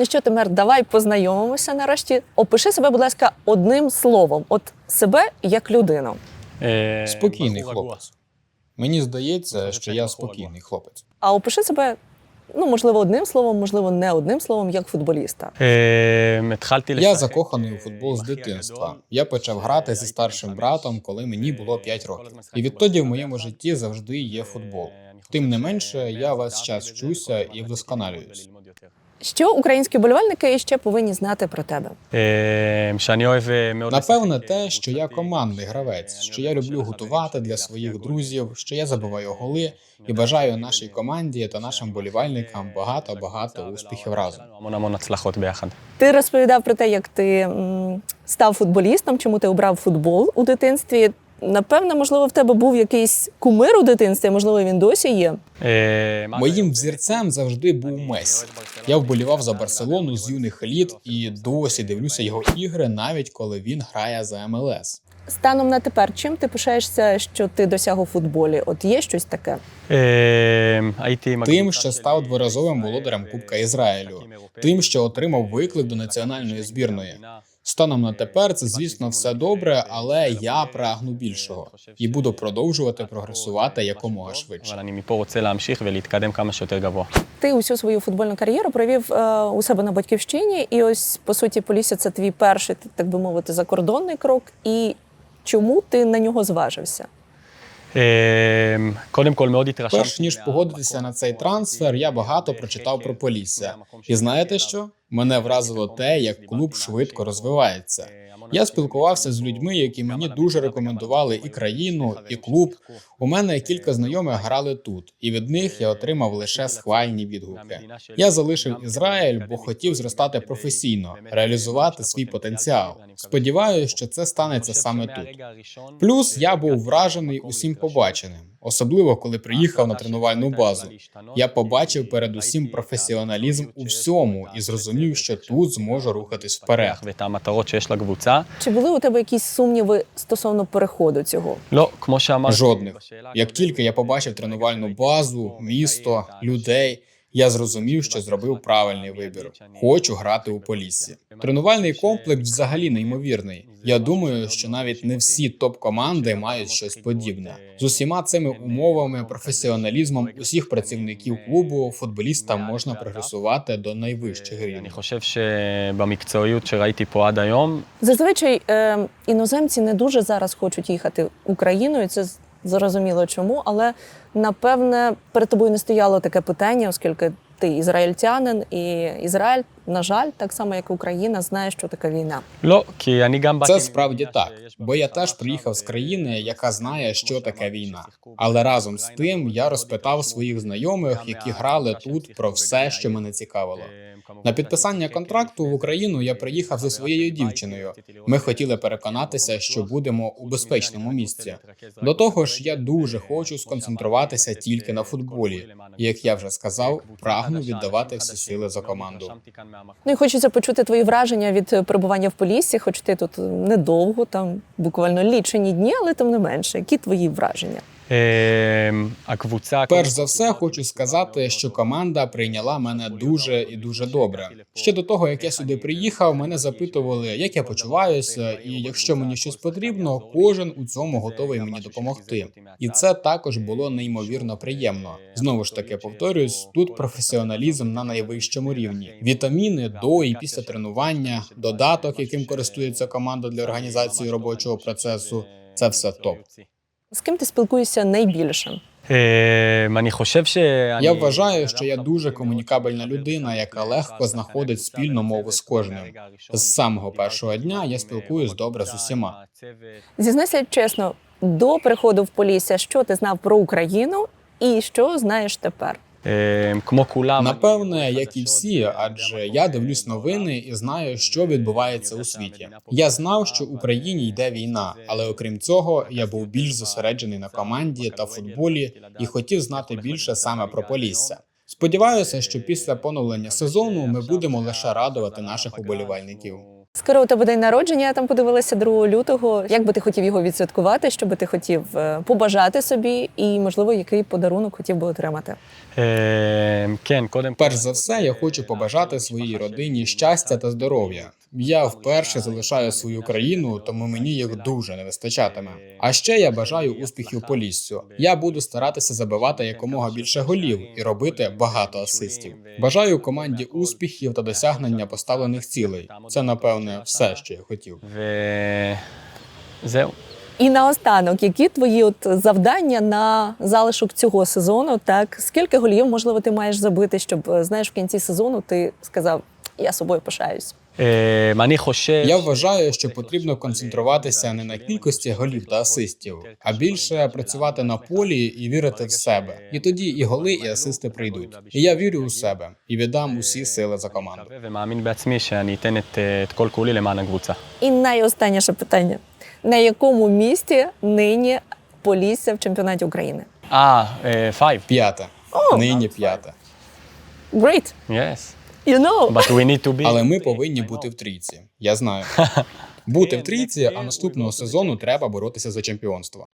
Ну що, Тимер, давай познайомимося нарешті. Опиши себе, будь ласка, одним словом, от себе як людину. Спокійний хлопець. Мені здається, що я спокійний хлопець. А опиши себе, ну можливо, одним словом, можливо, не одним словом, як футболіста. Я закоханий у футбол з дитинства. Я почав грати зі старшим братом, коли мені було 5 років. І відтоді в моєму житті завжди є футбол. Тим не менше, я весь час вчуся і вдосконалююсь. Що українські болівальники ще повинні знати про тебе? Напевне, те, що я командний гравець, що я люблю готувати для своїх друзів, що я забуваю голи і бажаю нашій команді та нашим болівальникам багато багато успіхів разом. Ти розповідав про те, як ти став футболістом, чому ти обрав футбол у дитинстві? Напевне, можливо, в тебе був якийсь кумир у дитинстві, можливо, він досі є. Моїм взірцем завжди був Месі. Я вболівав за Барселону з юних літ і досі дивлюся його ігри, навіть коли він грає за МЛС. Станом на тепер, чим ти пишаєшся, що ти досяг у футболі? От є щось таке? Тим, що став дворазовим володарем Кубка Ізраїлю, тим, що отримав виклик до національної збірної. Станом на тепер це, звісно, все добре, але я прагну більшого і буду продовжувати прогресувати якомога швидше. Ти усю свою футбольну кар'єру провів е, у себе на батьківщині, і ось по суті Полісся це твій перший, так би мовити, закордонний крок. І чому ти на нього зважився? Перш ніж погодитися на цей трансфер, я багато прочитав про Полісся. І знаєте що? Мене вразило те, як клуб швидко розвивається. Я спілкувався з людьми, які мені дуже рекомендували і країну, і клуб. У мене кілька знайомих грали тут, і від них я отримав лише схвальні відгуки. Я залишив Ізраїль, бо хотів зростати професійно, реалізувати свій потенціал. Сподіваюся, що це станеться саме тут. Плюс я був вражений усім побаченим, особливо коли приїхав на тренувальну базу. Я побачив передусім професіоналізм у всьому і зрозумів, розумію, що тут зможу рухатись вперед. Чи були у тебе якісь сумніви стосовно переходу цього? жодних. Як тільки я побачив тренувальну базу, місто, людей. Я зрозумів, що зробив правильний вибір. Хочу грати у поліссі. Тренувальний комплекс взагалі неймовірний. Я думаю, що навіть не всі топ-команди мають щось подібне з усіма цими умовами, професіоналізмом усіх працівників клубу, футболістам можна прогресувати до найвищих рівнів. Зазвичай е, іноземці не дуже зараз хочуть їхати Україною. Це зрозуміло чому, але напевне перед тобою не стояло таке питання, оскільки ти ізраїльтянин і Ізраїль на жаль, так само як Україна, знає, що таке війна. Це справді так, бо я теж приїхав з країни, яка знає, що таке війна. Але разом з тим я розпитав своїх знайомих, які грали тут про все, що мене цікавило. На підписання контракту в Україну я приїхав зі своєю дівчиною. Ми хотіли переконатися, що будемо у безпечному місці. До того ж, я дуже хочу сконцентруватися тільки на футболі. Як я вже сказав, прагну віддавати всі сили за команду. Ну і хочеться почути твої враження від е, перебування в Поліссі, хоч ти тут недовго, там буквально лічені дні, але тим не менше. Які твої враження? Ем, Аквуця перш за все хочу сказати, що команда прийняла мене дуже і дуже добре. Ще до того, як я сюди приїхав, мене запитували, як я почуваюся, і якщо мені щось потрібно, кожен у цьому готовий мені допомогти. І це також було неймовірно приємно. Знову ж таки повторюсь, тут професіоналізм на найвищому рівні: вітаміни до і після тренування, додаток, яким користується команда для організації робочого процесу. Це все топ. З ким ти спілкуєшся найбільше? Я вважаю, що я дуже комунікабельна людина, яка легко знаходить спільну мову з кожним. З самого першого дня я спілкуюсь добре з усіма. Зізнайся чесно, до приходу в Полісся, що ти знав про Україну і що знаєш тепер? Ем, Напевне, як і всі, адже я дивлюсь новини і знаю, що відбувається у світі. Я знав, що в Україні йде війна, але окрім цього, я був більш зосереджений на команді та футболі і хотів знати більше саме про Полісся. Сподіваюся, що після поновлення сезону ми будемо лише радувати наших уболівальників. Скоро у тебе день народження, я там подивилася 2 лютого. Як би ти хотів його відсвяткувати? Що би ти хотів е, побажати собі, і можливо, який подарунок хотів би отримати? Перш за все, я хочу побажати своїй родині щастя та здоров'я. Я вперше залишаю свою країну, тому мені їх дуже не вистачатиме. А ще я бажаю успіхів поліссю. Я буду старатися забивати якомога більше голів і робити багато асистів. Бажаю команді успіхів та досягнення поставлених цілей. Це напевне все, що я хотів. І наостанок, які твої от завдання на залишок цього сезону? Так скільки голів можливо ти маєш забити, щоб е, знаєш в кінці сезону ти сказав я собою пишаюсь. Я вважаю, що потрібно концентруватися не на кількості голів та асистів, а більше працювати на полі і вірити в себе. І тоді і голи, і асисти прийдуть. І я вірю у себе і віддам усі сили за команду. І найостанніше питання: на якому місці нині Полісся в чемпіонаті України? А, п'яте. Нині п'яте. Great. Yes. You know! But we need to be... Але ми повинні бути в трійці. Я знаю. Бути в трійці, а наступного сезону треба боротися за чемпіонство.